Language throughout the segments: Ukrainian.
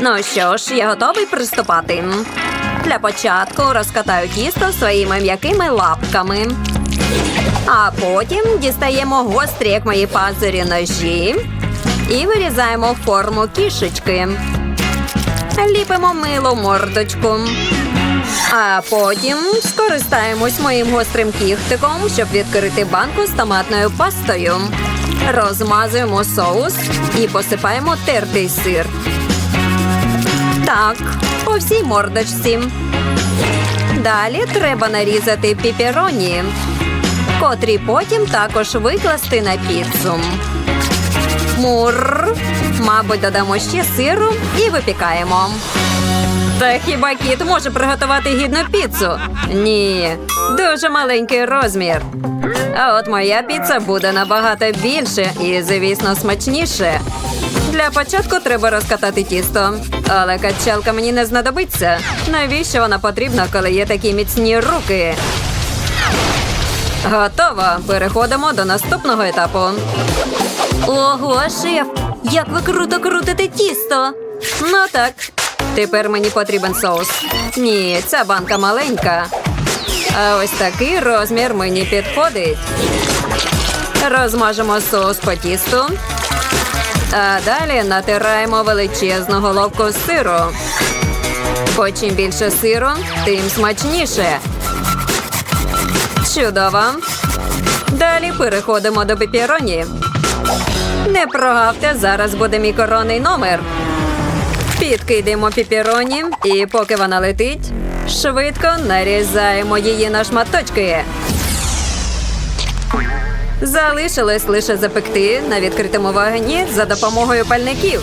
Ну що ж, я готовий приступати. Для початку розкатаю тісто своїми м'якими лапками. А потім дістаємо гострі, як мої пазурі ножі, і вирізаємо форму кішечки. Ліпимо милу мордочку. А потім скористаємось моїм гострим кіхтиком, щоб відкрити банку з томатною пастою. Розмазуємо соус і посипаємо тертий сир. Так, по всій мордочці. Далі треба нарізати піпероні, котрі потім також викласти на піцу. Мур. Мабуть, додамо ще сиру і випікаємо. Та хіба кіт може приготувати гідну піцу? Ні, дуже маленький розмір. А от моя піца буде набагато більше і, звісно, смачніше. Для початку треба розкатати тісто, але качалка мені не знадобиться. Навіщо вона потрібна, коли є такі міцні руки? Готово. Переходимо до наступного етапу. Ого, шеф! Як ви круто крутите тісто! Ну так. Тепер мені потрібен соус. Ні, ця банка маленька. А ось такий розмір мені підходить. Розмажемо соус по тісту. А далі натираємо величезну головку сиру. Бо чим більше сиру, тим смачніше. Чудово. Далі переходимо до пепіроні. Не прогавте, зараз буде мій коронний номер. Підкидаємо пепіроні, і поки вона летить, швидко нарізаємо її на шматочки. Залишилось лише запекти на відкритому вогні за допомогою пальників.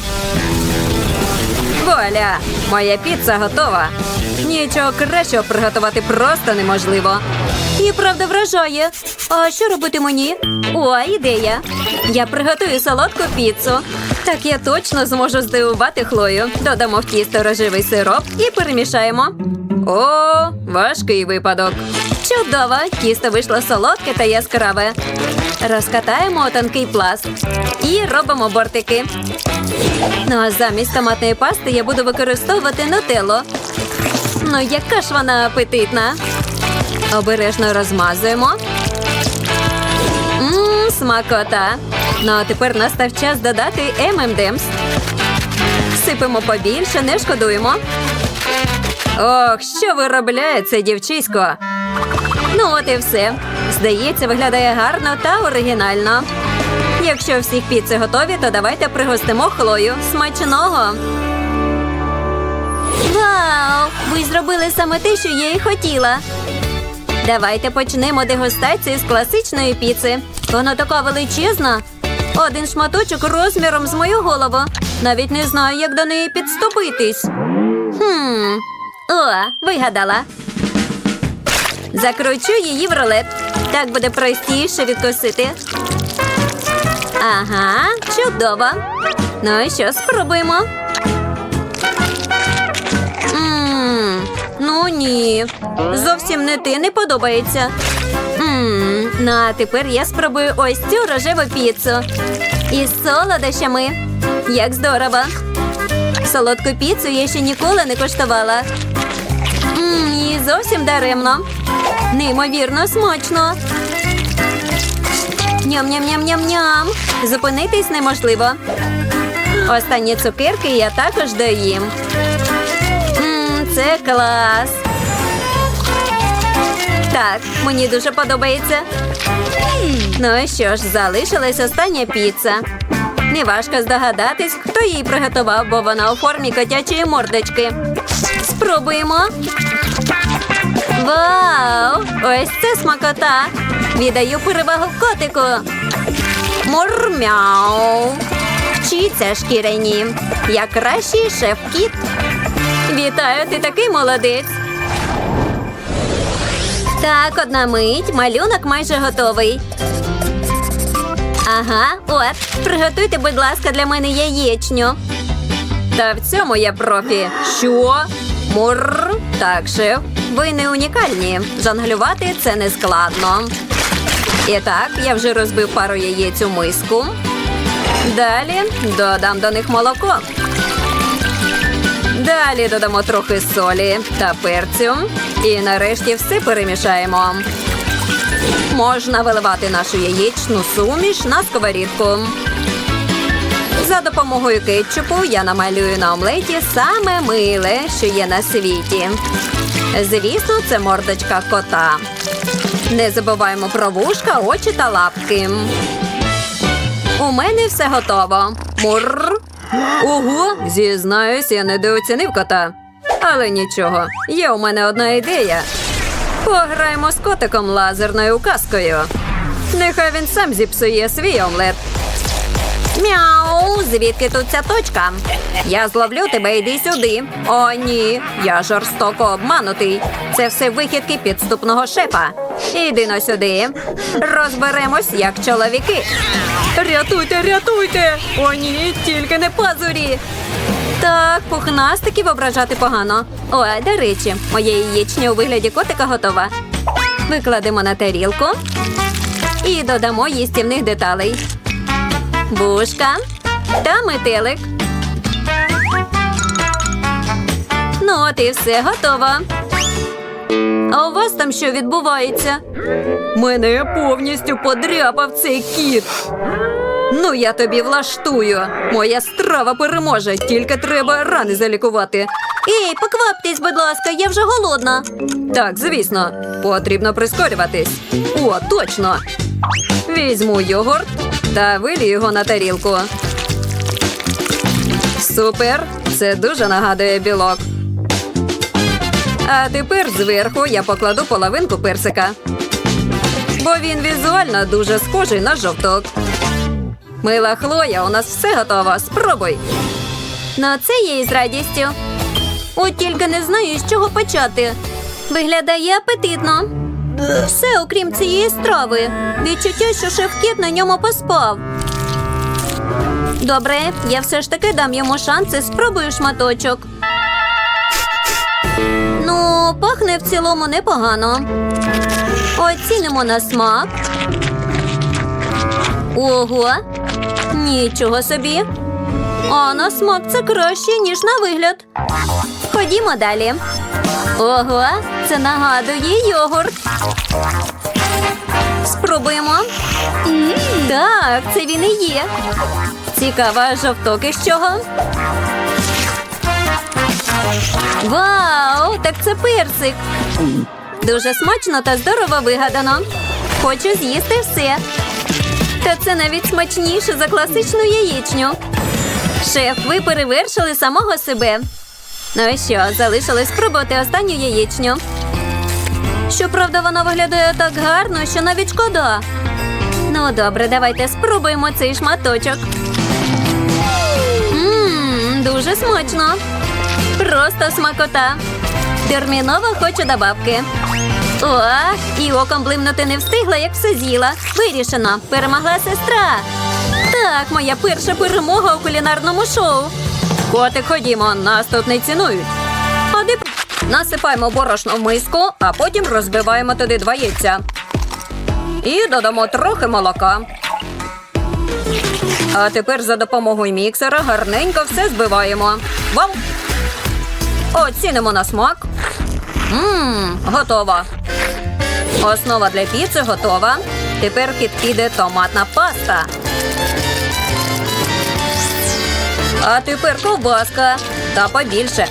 Вуаля! Моя піца готова. Нічого кращого приготувати просто неможливо. І правда вражає. А що робити мені? О, ідея. Я приготую солодку піцу. Так я точно зможу здивувати Хлою. Додамо в тісто рожевий сироп і перемішаємо. О, важкий випадок. Чудово! Тісто вийшло солодке та яскраве. Розкатаємо тонкий пласт і робимо бортики. Ну а замість томатної пасти я буду використовувати нутелло. Ну, яка ж вона апетитна. Обережно розмазуємо. Ммм, смакота. Ну а тепер настав час додати M&M's. Сипемо побільше, не шкодуємо. Ох, що виробляє це дівчисько. Ну, от і все. Здається, виглядає гарно та оригінально. Якщо всіх піци готові, то давайте пригостимо Хлою. Смачного! Вау! Ви зробили саме те, що я і хотіла. Давайте почнемо дегустацію з класичної піци. Вона така величезна. Один шматочок розміром з мою голову. Навіть не знаю, як до неї підступитись. Хм. О, вигадала. Закручу її в рулет. Так буде простіше відкусити. Ага, чудово. Ну і що, спробуємо. Ммм, ну ні. Зовсім не ти не подобається. Ммм, ну а тепер я спробую ось цю рожеву піцу. Із солодощами. Як здорово. Солодку піцу я ще ніколи не коштувала. Ммм, і зовсім даремно. Неймовірно смачно. Ням-ням-ням-ням-ням. Зупинитись неможливо. Останні цукерки я також доїм. Ммм, це клас. Так, мені дуже подобається. Ну що ж, залишилась остання піца. Неважко здогадатись, хто її приготував, бо вона у формі котячої мордочки. Спробуємо. Вау! Ось це смакота. Віддаю перевагу котику. Мурмяу. Вчіться шкіряні. Я кращий шеф-кіт. Вітаю, ти такий молодець. Так, одна мить, малюнок майже готовий. Ага, от, приготуйте, будь ласка, для мене яєчню. Та в цьому я профі. Що? Мур. Так, шеф, ви не унікальні. Жонглювати це не складно. І так, я вже розбив пару яєць у миску. Далі додам до них молоко. Далі додамо трохи солі та перцю. І нарешті все перемішаємо. Можна виливати нашу яєчну суміш на сковорідку. За допомогою кетчупу я намалюю на омлеті саме миле, що є на світі. Звісно, це мордочка кота. Не забуваємо про вушка, очі та лапки. У мене все готово. Мур. Ого, зізнаюсь, я недооцінив кота. Але нічого, є у мене одна ідея. Пограємо з котиком лазерною указкою. Нехай він сам зіпсує свій омлет. Мяу, звідки тут ця точка? Я зловлю тебе, йди сюди. О, ні, я жорстоко обманутий. Це все вихідки підступного шефа. Іди но сюди. Розберемось, як чоловіки. Рятуйте, рятуйте! О, ні, тільки не пазурі. Так, пухнастиків ображати погано. Ой, до речі, моє яєчня у вигляді котика готова. Викладемо на тарілку і додамо їстівних деталей. Бушка та метелик. Ну, от і все готово. А у вас там що відбувається? Мене повністю подряпав цей кіт. Ну, я тобі влаштую. Моя страва переможе, тільки треба рани залікувати. Ей, покваптесь, будь ласка, я вже голодна. Так, звісно, потрібно прискорюватись. О, точно. Візьму йогурт та вилію його на тарілку. Супер! Це дуже нагадує білок. А тепер зверху я покладу половинку персика. Бо він візуально дуже схожий на жовток. Мила Хлоя, у нас все готово. Спробуй. Ну, це я із радістю. От тільки не знаю, з чого почати. Виглядає апетитно. Все, окрім цієї страви. Відчуття, що шеф-кіт на ньому поспав. Добре, я все ж таки дам йому шанс і спробую шматочок. Ну, пахне в цілому непогано. Оцінимо на смак. Ого, нічого собі. А на смак це краще, ніж на вигляд. Ходімо далі. Ого, це нагадує йогурт. Спробуємо. Так, це він і є. Цікаво, а жовток із чого? Вау, так це персик. Дуже смачно та здорово вигадано. Хочу з'їсти все. Та це навіть смачніше за класичну яєчню. Шеф, ви перевершили самого себе. Ну що, залишилось спробувати останню яєчню. Щоправда, вона виглядає так гарно, що навіть шкода. Ну, добре, давайте спробуємо цей шматочок. Ммм, дуже смачно. Просто смакота. Терміново хочу добавки. О, і оком блимнути не встигла, як все з'їла. Вирішено. Перемогла сестра. Так, моя перша перемога у кулінарному шоу. Котик, ходімо, нас тут не цінують. Ходи, насипаємо борошно в миску, а потім розбиваємо туди два яйця. І додамо трохи молока. А тепер за допомогою міксера гарненько все збиваємо. Вау! Оцінимо на смак. Ммм, готово. Основа для піци готова. Тепер піде томатна паста. А тепер ковбаска. Та побільше.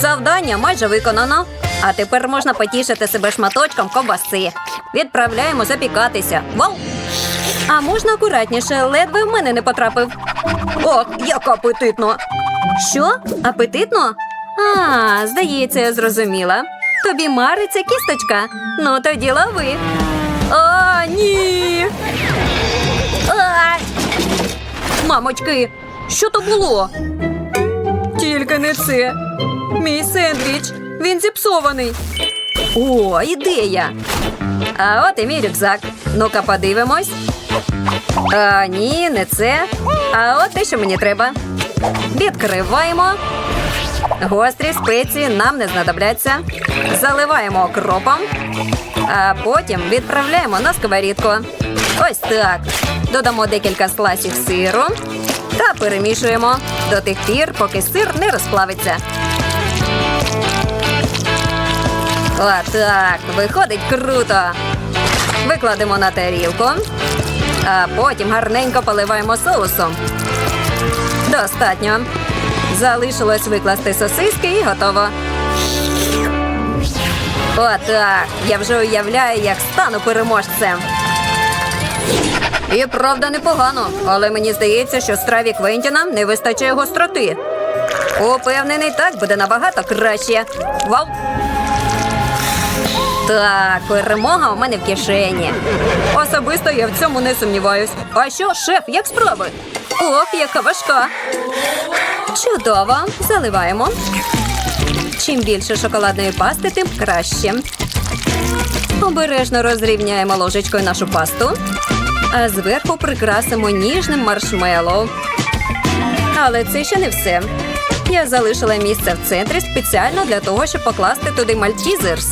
Завдання майже виконано. А тепер можна потішити себе шматочком ковбаси. Відправляємо запікатися. Вау! А можна акуратніше, ледве в мене не потрапив. Ох, як апетитно! Що? Апетитно? А, здається, я зрозуміла. Тобі мариться кісточка. Ну, тоді лови. О, ні. А! Мамочки, що то було? Тільки не це. Мій сендвіч. Він зіпсований. О, ідея. А от і мій рюкзак. Ну-ка, подивимось. А, ні, не це. А от те, що мені треба. Відкриваємо. Гострі спеції нам не знадобляться. Заливаємо окропом, а потім відправляємо на сковорідку. Ось так. Додамо декілька сласів сиру. Та перемішуємо до тих пір, поки сир не розплавиться. Отак, виходить круто. Викладемо на тарілку, а потім гарненько поливаємо соусом. Достатньо. Залишилось викласти сосиски і готово. Отак. Я вже уявляю, як стану переможцем. І правда непогано, але мені здається, що страві Квентіна не вистачає гостроти. Упевнений, так буде набагато краще. Вау! Так, перемога у мене в кишені. Особисто я в цьому не сумніваюсь. А що, шеф, як справи? Ох, яка важка. Чудово, заливаємо. Чим більше шоколадної пасти, тим краще. Обережно розрівняємо ложечкою нашу пасту, а зверху прикрасимо ніжним маршмеллоу. Але це ще не все. Я залишила місце в центрі спеціально для того, щоб покласти туди мальтізерс.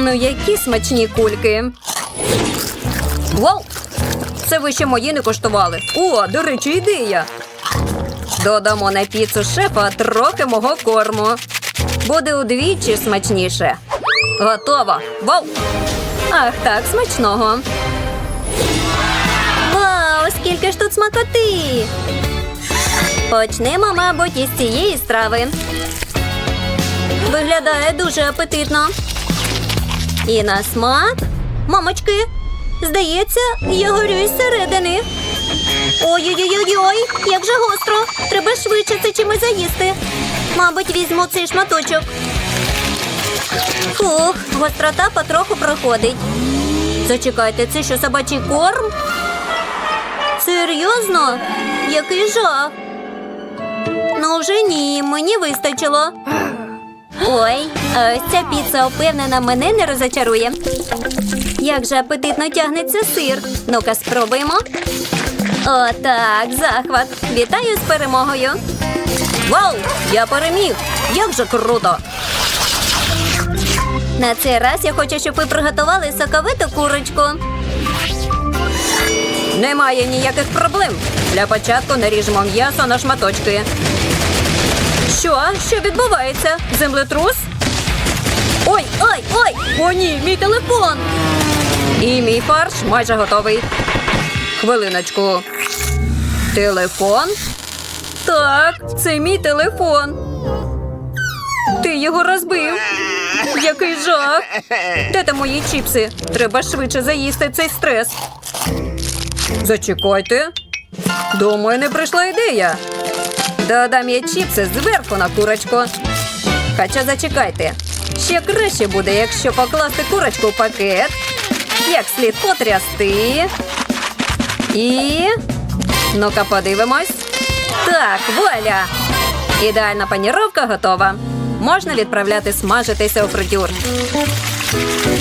Ну які смачні кульки. Вау! Це ви ще мої не коштували. О, до речі, ідея. Додамо на піцу шефа трохи мого корму. Буде удвічі смачніше. Готово. Вау! Ах, так, смачного. Скільки ж тут смакоти! Почнемо, мабуть, із цієї страви. Виглядає дуже апетитно. І на смак. Мамочки, здається, я горю із середини. Ой-ой-ой, як же гостро. Треба швидше це чимось заїсти. Мабуть, візьму цей шматочок. Фух, гострота потроху проходить. Зачекайте, це що собачий корм? Серйозно? Який жах. Ну вже ні, мені вистачило. Ой, ось ця піца впевнена мене не розочарує. Як же апетитно тягнеться сир. Ну-ка, спробуємо. О, так, захват. Вітаю з перемогою. Вау! Я переміг! Як же круто! На цей раз я хочу, щоб ви приготували соковиту курочку. Немає ніяких проблем. Для початку наріжемо м'ясо на шматочки. Що? Що відбувається? Землетрус? Ой, ой, ой! О, ні, мій телефон! І мій фарш майже готовий. Хвилиночку. Телефон? Так, це мій телефон. Ти його розбив. Який жах. Де там мої чіпси? Треба швидше заїсти цей стрес. Зачекайте. До мене прийшла ідея. Додам я чіпси зверху на курочку. Хоча зачекайте. Ще краще буде, якщо покласти курочку в пакет, як слід потрясти. І. Ну-ка, подивимось. Так, вуаля! Ідеальна паніровка готова. Можна відправляти смажитися у фритюр.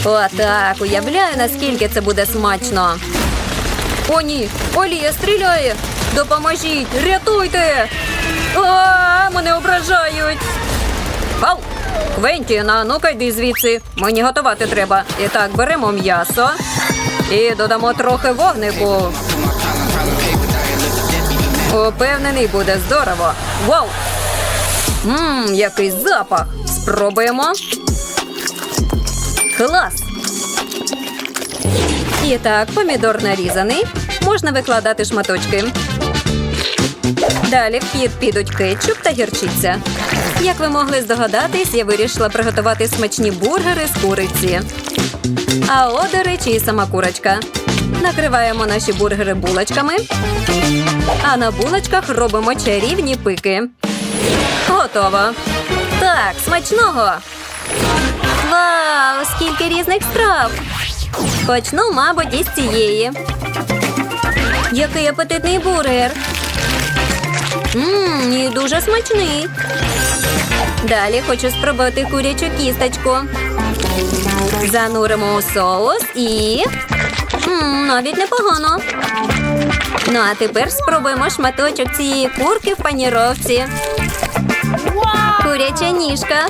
Отак, уявляю, наскільки це буде смачно. О, ні, Олія стріляє! Допоможіть! Рятуйте! А, мене ображають! Ау! Квентіна, ну-ка йди звідси. Мені готувати треба. І так, беремо м'ясо і додамо трохи вогнику. Упевнений, буде здорово. Вау! Ммм, який запах. Спробуємо. Клас! І так, помідор нарізаний. Можна викладати шматочки. Далі в хід підуть кетчуп та гірчиця. Як ви могли здогадатись, я вирішила приготувати смачні бургери з куриці. А о, до речі, і сама курочка. Накриваємо наші бургери булочками. А на булочках робимо чарівні пики. Готово. Так, смачного. Вау, скільки різних страв. Почну, мабуть, із цієї. Який апетитний бургер. Ммм, і дуже смачний. Далі хочу спробувати курячу кісточку. Зануримо у соус і. Ммм, навіть непогано. Ну, а тепер спробуємо шматочок цієї курки в паніровці. Куряча ніжка.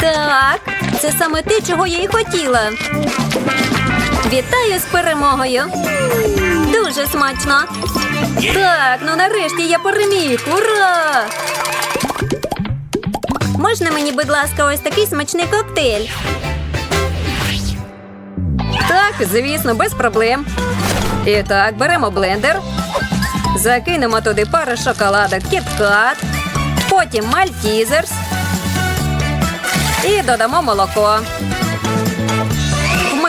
Так, це саме те, чого я і хотіла. Вітаю з перемогою! Дуже смачно! Так, ну нарешті я переміг! Ура! Можна мені, будь ласка, ось такий смачний коктейль? Так, звісно, без проблем. І так, беремо блендер. Закинемо туди пару шоколадок кіткат, потім мальтізерс і додамо молоко.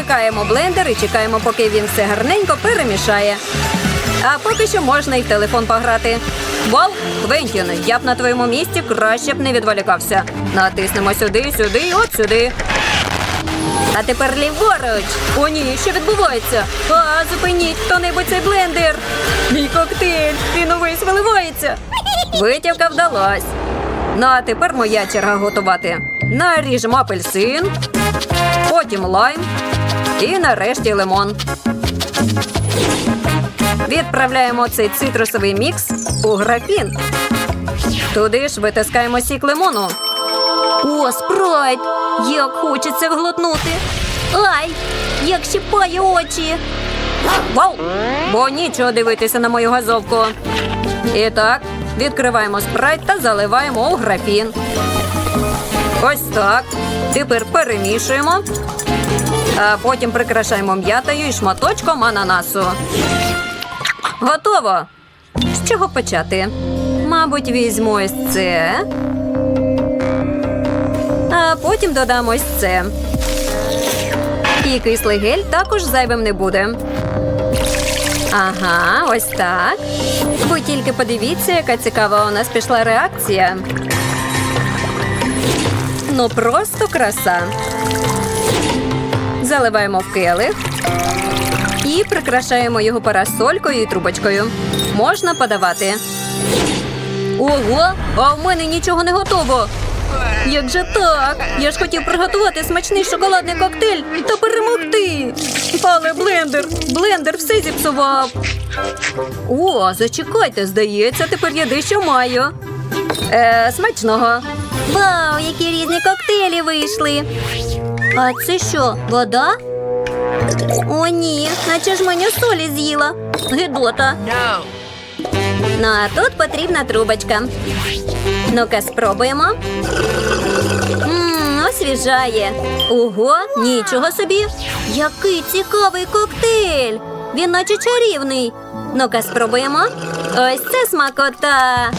Вмикаємо блендер і чекаємо, поки він все гарненько перемішає. А поки що можна в телефон пограти. Вау, Квентін, я б на твоєму місці краще б не відволікався. Натиснемо сюди, сюди і от сюди. А тепер ліворуч. О, ні, що відбувається? А, зупиніть хто-небудь цей блендер. Мій коктейль, він увесь виливається. Витівка вдалась. Ну, а тепер моя черга готувати. Наріжемо апельсин, потім лайм і нарешті лимон. Відправляємо цей цитрусовий мікс у графін. Туди ж витискаємо сік лимону. О, спрайт! Як хочеться глотнути. Ай, як щипає очі. Вау! Бо нічого дивитися на мою газовку. І так, відкриваємо спрайт та заливаємо у графін. Ось так. Тепер перемішуємо. Потім прикрашаємо м'ятою і шматочком ананасу. Готово. З чого почати? Мабуть, візьму ось це. А потім додам ось це. І кислий гель також зайвим не буде. Ага, ось так. Ви тільки подивіться, яка цікава у нас пішла реакція. Ну, просто краса. Заливаємо в келих і прикрашаємо його парасолькою і трубочкою. Можна подавати. Ого, а в мене нічого не готово. Як же так? Я ж хотів приготувати смачний шоколадний коктейль та перемогти. Але блендер, блендер все зіпсував. О, зачекайте, здається, тепер я дещо маю. Е, смачного. Вау, які різні коктейлі вийшли. А це що, вода? О, ні, наче ж мене солі з'їла. Гидота. No. Ну, а тут потрібна трубочка. Ну-ка, спробуємо. Ммм, освіжає. Ого, нічого собі. Який цікавий коктейль. Він наче чарівний. Ну-ка, спробуємо. Ось це смакота.